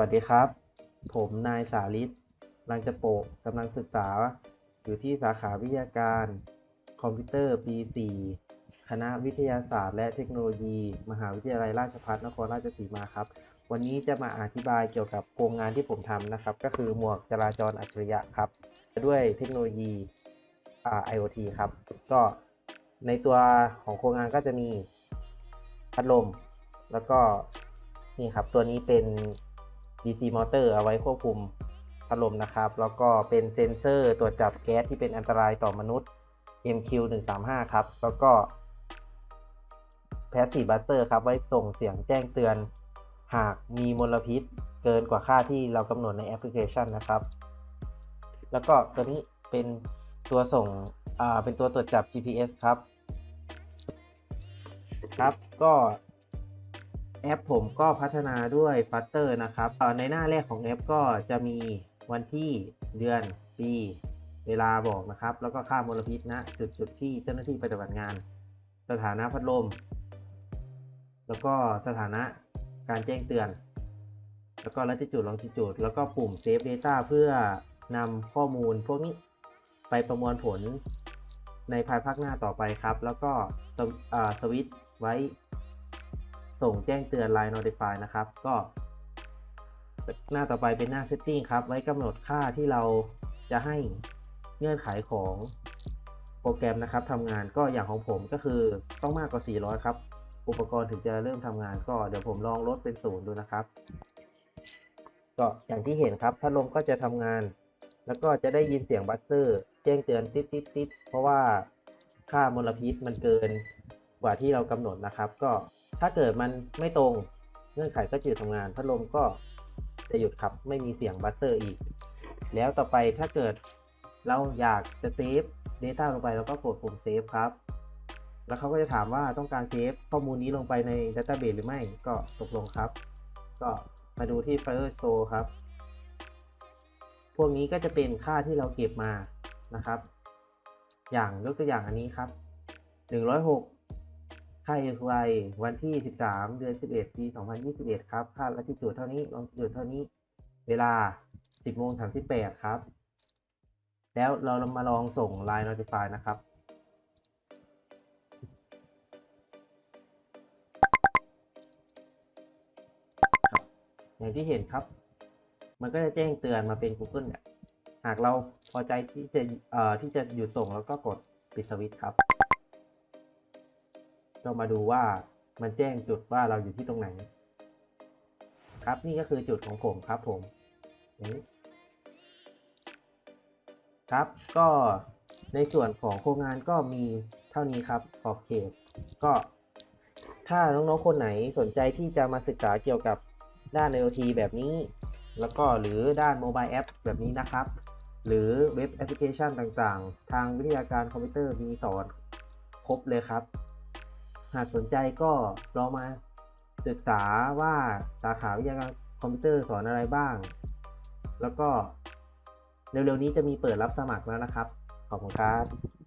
วัสดีครับ ผมนายสาลิศลังจะโปะกำลังศึกษา อยู่ที่สาขาวิทยาการ คอมพิวเตอร์ปี 4 คณะวิทยาศาสตร์ และเทคโนโลยี มหาวิทยาลัยราชภัฏนครราชสีมาครับ วันนี้จะมาอธิบายเกี่ยวกับโครงงานที่ผมทำนะครับ ก็คือหมวกจราจรอัจฉริยะครับ ด้วยเทคโนโลยีอ่า IoT ครับ ก็ในตัวของโครงงานก็จะมีพัดลม แล้วก็นี่ครับ ตัวนี้เป็น DC มอเตอร์เอาไว้ควบคุมพัดลมนะครับ แล้วก็เป็นเซ็นเซอร์ตรวจจับแก๊สที่เป็นอันตรายต่อมนุษย์ MQ135 ครับ แล้วก็ Passive Buster ครับ ไว้ส่งเสียงแจ้งเตือน หากมีมลพิษเกินกว่าค่าที่เรากำหนดในแอปพลิเคชันนะครับ แล้วก็ตัวนี้เป็นตัวส่ง อ่า เป็นตัวตรวจจับ GPS ครับ ครับ ก็ แอปผมก็พัฒนาด้วย Flutter นะครับเอ่อในหน้าแรกของแอปก็จะมีวันที่เดือนปีเวลาบอกนะครับ แล้วก็ค่ามลพิษนะจุดจุดที่เจ้าหน้าที่ปฏิบัติงาน สถานะพัดลม แล้วก็สถานะการแจ้งเตือน แล้วก็ latitude longitude แล้วก็ปุ่ม save data เพื่อนำข้อมูลพวกนี้ไปประมวลผลในภายภาคหน้าต่อไปครับ แล้วก็สวอ่าสวิตช์ไว้ ส่งแจ้งเตือน Line Notify นะครับ ก็ หน้าต่อไปเป็นหน้า Setting ครับ ไว้กำหนดค่าที่เราจะให้เงื่อนไขของโปรแกรมนะครับทำงานก็อย่างของผมก็คือต้องมากกว่า 400 ครับ อุปกรณ์ถึงจะเริ่มทำงานก็เดี๋ยวผมลองลดเป็นศูนย์ดูนะครับ ก็อย่างที่เห็นครับพัดลมก็จะทำงาน แล้วก็จะได้ยินเสียงบัสเตอร์ แจ้งเตือนติดติดติดเพราะว่าค่ามลพิษมันเกินกว่าที่เรากำหนดนะครับ ก็ ถ้าเกิดมันไม่ตรงเงื่อนไขก็จะหยุดทำงาน พัดลมก็จะหยุดครับไม่มีเสียงบัสเตอร์อีก แล้วต่อไปถ้าเกิดเราอยากจะเซฟ Data ลงไปเราก็กดปุ่มเซฟครับ แล้วเขาก็จะถามว่าต้องการเซฟข้อมูลนี้ลงไปใน Database หรือไม่ก็ตกลงครับ ก็มาดูที่ Firestore ครับ พวกนี้ก็จะเป็นค่าที่เราเก็บมานะครับ อย่างยกตัวอย่างอันนี้ครับ 106 ค่า AQI วันที่ 13 เดือน 11 ปี 2021 ครับ ค่า latitude เท่านี้ longitude เท่านี้ เวลา 10โมง38 ครับ แล้วเรามาลองส่ง Line Notify นะครับ อย่างที่เห็นครับ มันก็จะแจ้งเตือนมาเป็น Google หากเราพอใจที่จะเอ่อที่จะหยุดส่งแล้วก็กดปิดสวิตช์ครับ ก็มาดูว่ามันแจ้งจุดว่าเราอยู่ที่ตรงไหน ครับนี่ก็คือจุดของผมครับผมครับก็ในส่วนของโครงงานก็มีเท่านี้ครับขอบเขตก็ถ้าน้องๆ คนไหนสนใจที่จะมาศึกษาเกี่ยวกับด้าน IoT แบบนี้ แล้วก็หรือด้านโมบายแอปแบบนี้นะครับ หรือเว็บแอปพลิเคชันต่างๆ ทางวิทยาการคอมพิวเตอร์มีสอนครบเลยครับ หากสนใจก็ลองมาศึกษาว่าสาขาวิทยาการคอมพิวเตอร์สอนอะไรบ้าง แล้วก็เร็วๆนี้จะมีเปิดรับสมัครแล้วนะครับ ขอบคุณครับ